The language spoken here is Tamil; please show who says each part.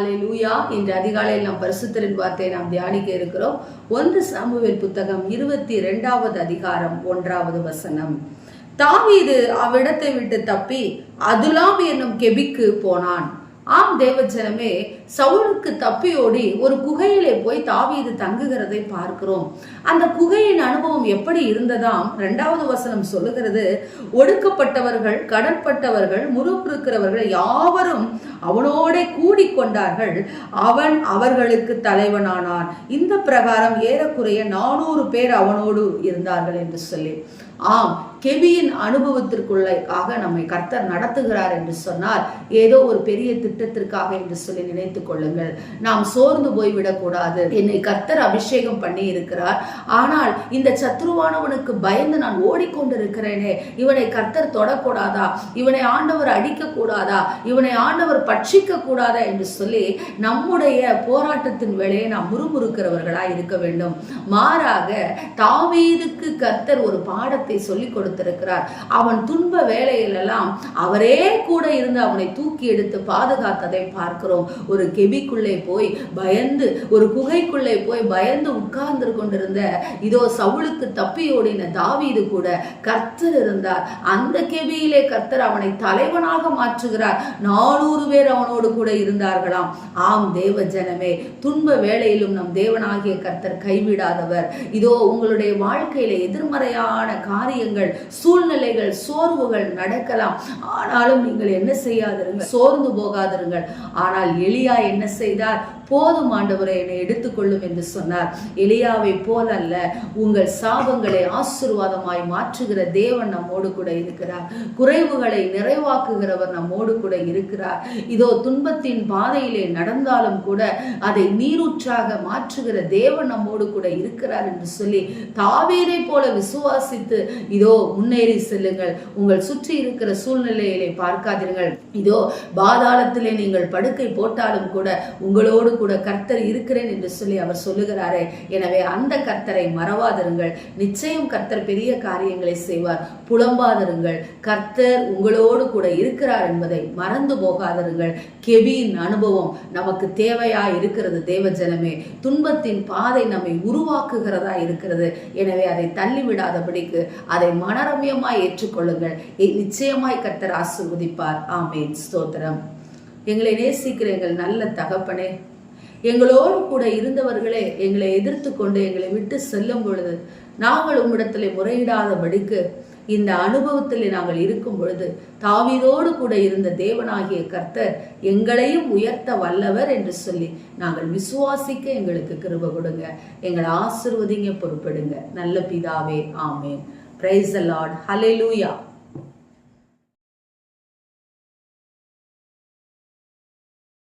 Speaker 1: ஹலே லூயா இன்று அதிகாலையில் நாம் பரிசுத்தரின் வார்த்தையை நாம் தியானிக்க இருக்கிறோம். ஒன்று சாமுவேல் புத்தகம் இருபத்தி இரண்டாவது அதிகாரம் ஒன்றாவது வசனம். தாவீது அவ்விடத்தை விட்டு தப்பி அதுலாம் என்னும் கெபிக்கு போனான். ஆம் தேவஜனமே சவுலுக்கு தப்பியோடி ஒரு குகையிலே போய் தாவீது தங்குகிறதை பார்க்கிறோம். அந்த குகையின் அனுபவம் எப்படி இருந்ததாம்? ரெண்டாவது வசனம் சொல்லுகிறது ஒடுக்கப்பட்டவர்கள் கடன்பட்டவர்கள் முறுப்பிருக்கிறவர்கள் யாவரும் அவனோட கூடிக்கொண்டார்கள் அவன் அவர்களுக்கு தலைவனானான். இந்த பிரகாரம் ஏறக்குறைய நானூறு பேர் அவனோடு இருந்தார்கள் என்று சொல்லி. ஆம் கெவியின் அனுபவத்திற்குள்ளாக நம்மை கர்த்தர் நடத்துகிறார் என்று சொன்னால் ஏதோ ஒரு பெரிய திட்டத்திற்காக என்று சொல்லி நினைத்துக் கொள்ளுங்கள். நாம் சோர்ந்து போய்விடக் கூடாது என்னை கர்த்தர் அபிஷேகம் பண்ணி இருக்கிறார் ஆனால் இந்த சத்ருவானவனுக்கு பயந்து நான் ஓடிக்கொண்டிருக்கிறேனே. இவனை கர்த்தர் தொடக்கூடாதா? இவனை ஆண்டவர் அடிக்க கூடாதா இவனை ஆண்டவர் பட்சிக்க கூடாதா என்று சொல்லி நம்முடைய போராட்டத்தின் வேலையை நாம் முறுமுறுக்கிறவர்களா இருக்க வேண்டும். மாறாக தாவீதுக்கு கர்த்தர் ஒரு பாடத்தை சொல்லிக் கொடுத்திருக்கிறார். அவன் துன்ப வேலையிலெல்லாம் அவரே கூட இருந்து அவனை தூக்கி எடுத்து பாதுகாத்ததை பார்க்கிறோம். ஒரு கெபிக்குள்ளே போய் பயந்து ஒரு குகைக்குள்ளே போய் பயந்து உட்கார்ந்து கொண்டிருந்த இதோ சவுளுக்கு தப்பி ஓடின தாவீது கூட கர்த்தர் இருந்தார். அந்த கெபியிலே கர்த்தர் அவனை தலைவனாக மாற்றுகிறார். நானூறு பேர் அவனோடு கூட இருந்தார்களாம். ஆம் தேவ ஜனமே துன்ப வேளையிலும் நம் தேவனாகிய கர்த்தர் கைவிடாதவர். இதோ உங்களுடைய வாழ்க்கையில எதிர்மறையான காரியங்கள் சூழ்நிலைகள் சோர்வுகள் நடக்கலாம். ஆனாலும் நீங்கள் என்ன செய்யாதிருங்கள்? சோர்ந்து போகாதிருங்கள். ஆனால் எலியா என்ன செய்தார்? போதும் ஆண்டவரை என்னை எடுத்துக்கொள்ளும் என்று சொன்னார். எலியாவை போல அல்ல உங்கள் சாபங்களை ஆசிர்வாதமாய் மாற்றுகிற தேவன் நம்மோடு கூட இருக்கிறார். குறைவுகளை நிறைவாக்குகிறவர் நம்மோடு கூட இருக்கிறார். இதோ துன்பத்தின் பாதையிலே நடந்தாலும் கூட அதை நீரூற்றாக மாற்றுகிற தேவன் நம்மோடு கூட இருக்கிறார் என்று சொல்லி தாவீரை போல விசுவாசித்து இதோ முன்னேறி செல்லுங்கள். உங்கள் சுற்றி இருக்கிற சூழ்நிலையிலே பார்க்காதீர்கள். இதோ பாதாளத்திலே நீங்கள் படுக்கை போட்டாலும் கூட உங்களோடு கூட கர்த்தர் இருக்கிறேன் என்று சொல்லி அவர் சொல்லுகிறாரே. எனவே அந்த கர்த்தரை மறவாதிருங்கள். நிச்சயம் கர்த்தர் பெரிய காரியங்களை செய்வார். புலம்பாதிருங்கள். கர்த்தர் உங்களோடு கூட இருக்கிறார் என்பதை மறந்து போகாதிருங்கள். கெபியின் அனுபவம் நமக்கு தேவையா இருக்கிறது தேவ ஜனமே துன்பத்தின் பாதை நம்மை உருவாக்குகிறதா இருக்கிறது. எனவே அதை தள்ளிவிடாதபடிக்கு அதை மனரம்யமாய் ஏற்றுக்கொள்ளுங்கள். நிச்சயமாய் கர்த்தர் ஆசிர்வதிப்பார். ஆமேன். ஸ்தோத்திரம். எங்களை நேசிக்கிற எங்கள் நல்ல தகப்பனே. எங்களோடு கூட இருந்தவர்களே எங்களை எதிர்த்து கொண்டு எங்களை விட்டு செல்லும் பொழுது நாங்கள் உம்மிடத்தில் முறையிடாதபடிக்கு இந்த அனுபவத்தில் நாங்கள் இருக்கும் பொழுது தாவீதோடு கூட இருந்த தேவனாகிய கர்த்தர் எங்களையும் உயர்த்த வல்லவர் என்று சொல்லி நாங்கள் விசுவாசிக்க எங்களுக்கு கிருப கொடுங்க. எங்களை ஆசிர்வதிங்க பொறுப்பிடுங்க. நல்ல பிதாவே ஆமேன். பிரைஸ் அலாட் ஹலே லூயா